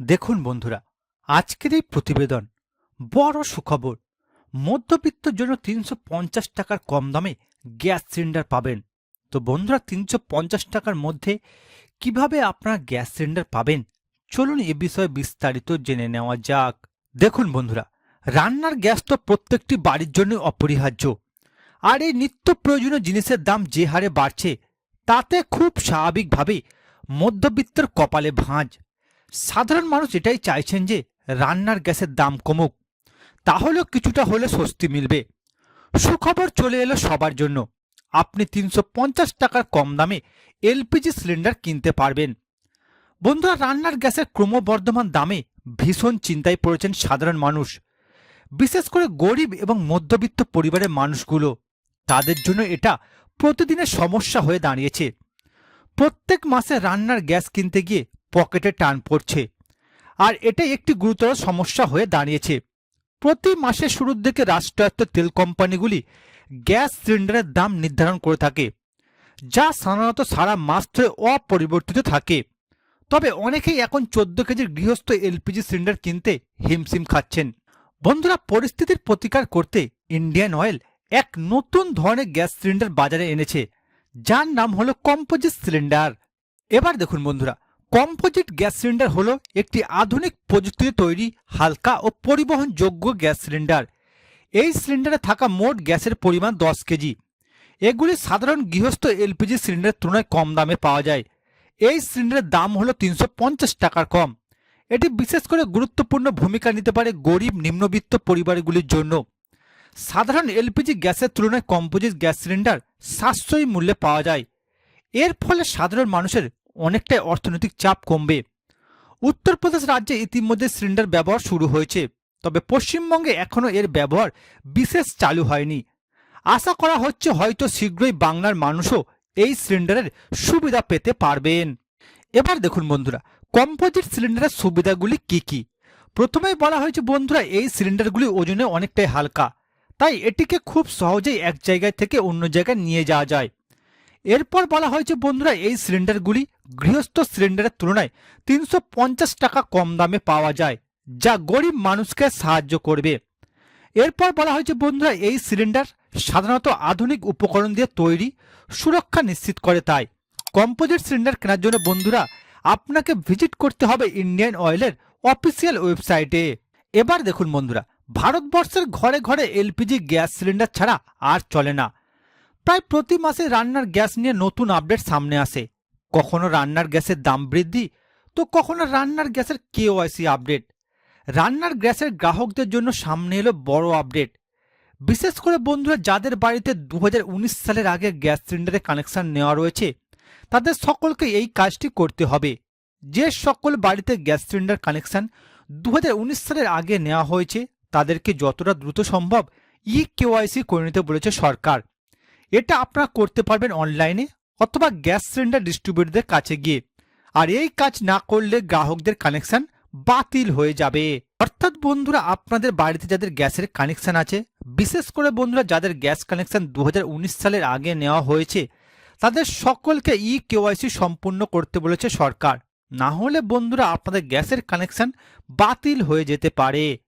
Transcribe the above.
দেখুন বন্ধুরা, আজকের এই প্রতিবেদন বড় সুখবর। মধ্যবিত্তর জন্য তিনশো পঞ্চাশ টাকার কম দামে গ্যাস সিলিন্ডার পাবেন। তো বন্ধুরা, তিনশো পঞ্চাশ টাকার মধ্যে কীভাবে আপনারা গ্যাস সিলিন্ডার পাবেন? চলুন এ বিষয়ে বিস্তারিত জেনে নেওয়া যাক। দেখুন বন্ধুরা, রান্নার গ্যাস তো প্রত্যেকটি বাড়ির জন্য অপরিহার্য। আর এই নিত্য প্রয়োজনীয় জিনিসের দাম যে হারে বাড়ছে, তাতে খুব স্বাভাবিকভাবেই মধ্যবিত্তের কপালে ভাঁজ। সাধারণ মানুষ এটাই চাইছেন যে রান্নার গ্যাসের দাম কমুক। তাহলেও কিছুটা হলে স্বস্তি মিলবে। সুখবর চলে এলো সবার জন্য। আপনি তিনশো পঞ্চাশ টাকার কম দামে এলপিজি সিলিন্ডার কিনতে পারবেন। বন্ধুরা, রান্নার গ্যাসের ক্রমবর্ধমান দামে ভীষণ চিন্তায় পড়েছেন সাধারণ মানুষ। বিশেষ করে গরিব এবং মধ্যবিত্ত পরিবারের মানুষগুলো। তাদের জন্য এটা প্রতিদিনের সমস্যা হয়ে দাঁড়িয়েছে। প্রত্যেক মাসে রান্নার গ্যাস কিনতে গিয়ে পকেটে টান পড়ছে। আর এটাই একটি গুরুতর সমস্যা হয়ে দাঁড়িয়েছে। প্রতি মাসের শুরুর দিকে রাষ্ট্রায়ত্ত তেল কোম্পানিগুলি গ্যাস সিলিন্ডারের দাম নির্ধারণ করে থাকে, যা সাধারণত সারা মাস ধরে অপরিবর্তিত থাকে। তবে অনেকেই এখন চোদ্দ কেজির গৃহস্থ এলপিজি সিলিন্ডার কিনতে হিমশিম খাচ্ছেন। বন্ধুরা, পরিস্থিতির প্রতিকার করতে ইন্ডিয়ান অয়েল এক নতুন ধরনের গ্যাস সিলিন্ডার বাজারে এনেছে, যার নাম হলো কম্পোজিট সিলিন্ডার। এবার দেখুন বন্ধুরা কম্পোজিট গ্যাস সিলিন্ডার হলো একটি আধুনিক প্রযুক্তিতে তৈরি, হালকা ও পরিবহনযোগ্য গ্যাস সিলিন্ডার। এই সিলিন্ডারে থাকা মোট গ্যাসের পরিমাণ দশ কেজি। এগুলি সাধারণ গৃহস্থ এলপিজি সিলিন্ডারের তুলনায় কম দামে পাওয়া যায়। এই সিলিন্ডারের দাম হলো তিনশো পঞ্চাশ টাকার কম। এটি বিশেষ করে গুরুত্বপূর্ণ ভূমিকা নিতে পারে গরিব, নিম্নবিত্ত পরিবারগুলির জন্য। সাধারণ এলপিজি গ্যাসের তুলনায় কম্পোজিট গ্যাস সিলিন্ডার সাশ্রয়ী মূল্যে পাওয়া যায়। এর ফলে সাধারণ মানুষের অনেকটাই অর্থনৈতিক চাপ কমবে। উত্তরপ্রদেশ রাজ্যে ইতিমধ্যে সিলিন্ডার ব্যবহার শুরু হয়েছে, তবে পশ্চিমবঙ্গে এখনও এর ব্যবহার বিশেষ চালু হয়নি। আশা করা হচ্ছে হয়তো শীঘ্রই বাংলার মানুষও এই সিলিন্ডারের সুবিধা পেতে পারবেন। এবার দেখুন বন্ধুরা, কম্পোজিট সিলিন্ডারের সুবিধাগুলি কি কি? প্রথমেই বলা হয়েছে বন্ধুরা, এই সিলিন্ডারগুলি ওজনে অনেকটাই হালকা, তাই এটিকে খুব সহজেই এক জায়গায় থেকে অন্য জায়গায় নিয়ে যাওয়া যায়। এরপর বলা হয়েছে, বন্ধুরা, এই সিলিন্ডারগুলি গৃহস্থ সিলিন্ডারের তুলনায় তিনশো পঞ্চাশ টাকা কম দামে পাওয়া যায়, যা গরিব মানুষকে সাহায্য করবে। এরপর বলা হয়েছে, বন্ধুরা, এই সিলিন্ডার সাধারণত আধুনিক উপকরণ দিয়ে তৈরি, সুরক্ষা নিশ্চিত করে তাই। কম্পোজিট সিলিন্ডার কেনার জন্য, বন্ধুরা, আপনাকে ভিজিট করতে হবে ইন্ডিয়ান অয়েলের অফিসিয়াল ওয়েবসাইটে। এবার দেখুন, বন্ধুরা, ভারতবর্ষের ঘরে ঘরে এলপিজি গ্যাস সিলিন্ডার ছাড়া আর চলে না। প্রায় প্রতি মাসে রান্নার গ্যাস নিয়ে নতুন আপডেট সামনে আসে। কখনো রান্নার গ্যাসের দাম বৃদ্ধি, তো কখনো রান্নার গ্যাসের কেওয়াইসি আপডেট। রান্নার গ্যাসের গ্রাহকদের জন্য সামনে এলো বড় আপডেট। বিশেষ করে বন্ধুরা, যাদের বাড়িতে দু হাজার উনিশ সালের আগে গ্যাস সিলিন্ডারের কানেকশন নেওয়া রয়েছে, তাদের সকলকে এই কাজটি করতে হবে। যে সকল বাড়িতে গ্যাস সিলিন্ডার কানেকশন দু হাজার উনিশ সালের আগে নেওয়া হয়েছে, তাদেরকে যতটা দ্রুত সম্ভব ই কেওয়াইসি করে নিতে বলেছে সরকার। এটা আপনারা করতে পারবেন অনলাইনে অথবা গ্যাস সিলিন্ডার ডিস্ট্রিবিউটরদের কাছে গিয়ে। আর এই কাজ না করলে গ্রাহকদের কানেকশন বাতিল হয়ে যাবে। অর্থাৎ বন্ধুরা, আপনাদের বাড়িতে যাদের গ্যাসের কানেকশন আছে, বিশেষ করে বন্ধুরা যাদের গ্যাস কানেকশন দু হাজার উনিশ সালের আগে নেওয়া হয়েছে, তাদের সকলকে ই কেওয়াইসি সম্পূর্ণ করতে বলেছে সরকার। না হলে বন্ধুরা, আপনাদের গ্যাসের কানেকশন বাতিল হয়ে যেতে পারে।